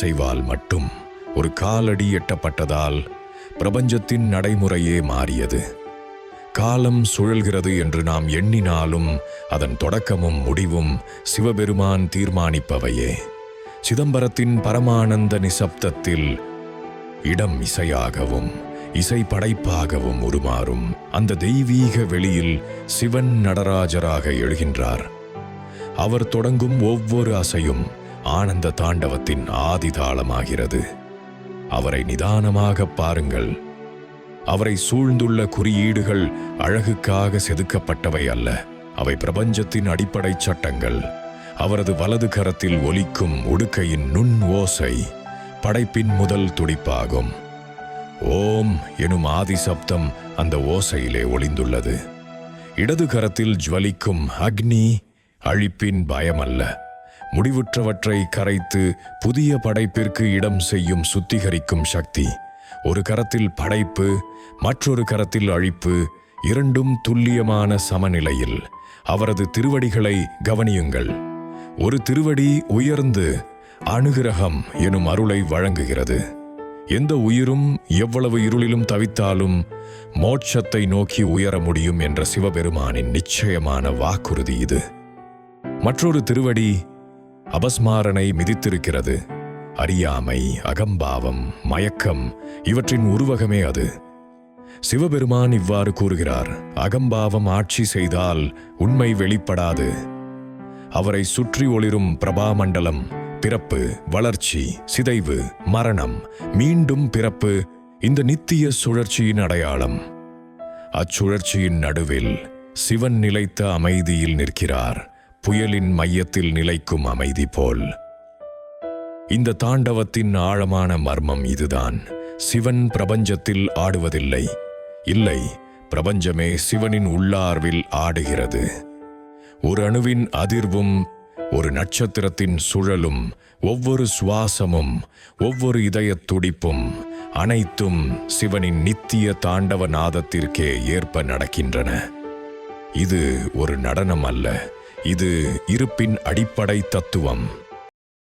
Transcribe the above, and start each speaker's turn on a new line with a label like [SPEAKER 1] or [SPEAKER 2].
[SPEAKER 1] அசைவால் மட்டும் ஒரு காலடி எட்டப்பட்டதால் பிரபஞ்சத்தின் நடைமுறையே மாறியது. காலம் சுழல்கிறது என்று நாம் எண்ணினாலும் அதன் தொடக்கமும் முடிவும் சிவபெருமான் தீர்மானிப்பவையே. சிதம்பரத்தின் பரமானந்த நிசப்தத்தில் இடம் இசையாகவும் இசை படைப்பாகவும் உருமாறும் அந்த தெய்வீக வெளியில் சிவன் நடராஜராக எழுகின்றார். அவர் தொடங்கும் ஒவ்வொரு அசையும் ஆனந்த தாண்டவத்தின் ஆதிதாளமாகிறது. அவரை நிதானமாக பாருங்கள். அவரை சூழ்ந்துள்ள குறியீடுகள் அழகுக்காக செதுக்கப்பட்டவை அல்ல. அவை பிரபஞ்சத்தின் அடிப்படை சட்டங்கள். அவரது வலது கரத்தில் ஒலிக்கும் உடுக்கையின் நுண் ஓசை படைப்பின் முதல் துடிப்பாகும். ஓம் எனும் ஆதி சப்தம் அந்த ஓசையிலே ஒளிந்துள்ளது. இடது கரத்தில் ஜுவலிக்கும் அக்னி அழிப்பின் பயமல்ல. முடிவுற்றவற்றை கரைத்து புதிய படைப்பிற்கு இடம் செய்யும் சுத்திகரிக்கும் சக்தி. ஒரு கரத்தில் படைப்பு மற்றொரு கரத்தில் அழிப்பு இரண்டும் துல்லியமான சமநிலையில். அவரது திருவடிகளை கவனியுங்கள். ஒரு திருவடி உயர்ந்து அனுகிரகம் எனும் அருளை வழங்குகிறது. எந்த உயிரும் எவ்வளவு இருளிலும் தவித்தாலும் மோட்சத்தை நோக்கி உயர முடியும் என்ற சிவபெருமானின் நிச்சயமான வாக்குறுதி இது. மற்றொரு திருவடி அபஸ்மாரனை மிதித்திருக்கிறது. அறியாமை அகம்பாவம் மயக்கம் இவற்றின் உருவகமே அது. சிவபெருமான் இவ்வாறு கூறுகிறார் அகம்பாவம் ஆட்சி செய்தால் உண்மை வெளிப்படாது. அவரை சுற்றி ஒளிரும் பிரபாமண்டலம் பிறப்பு வளர்ச்சி சிதைவு மரணம் மீண்டும் பிறப்பு இந்த நித்திய சுழற்சியின் அடையாளம். அச்சுழற்சியின் நடுவில் சிவன் நிலைத்த அமைதியில் நிற்கிறார். புயலின் மையத்தில் நிலைக்கும் அமைதி போல். இந்த தாண்டவத்தின் ஆழமான மர்மம் இதுதான். சிவன் பிரபஞ்சத்தில் ஆடுவதில்லை. இல்லை பிரபஞ்சமே சிவனின் உள்ளார்வில் ஆடுகிறது. ஒரு அணுவின் அதிர்வும் ஒரு நட்சத்திரத்தின் சுழலும் ஒவ்வொரு சுவாசமும் ஒவ்வொரு இதயத் துடிப்பும் அனைத்தும் சிவனின் நித்திய தாண்டவ நாதத்திற்கே ஏற்ப நடக்கின்றன. இது ஒரு நடனம் அல்ல. இது இருப்பின் அடிப்படை தத்துவம்.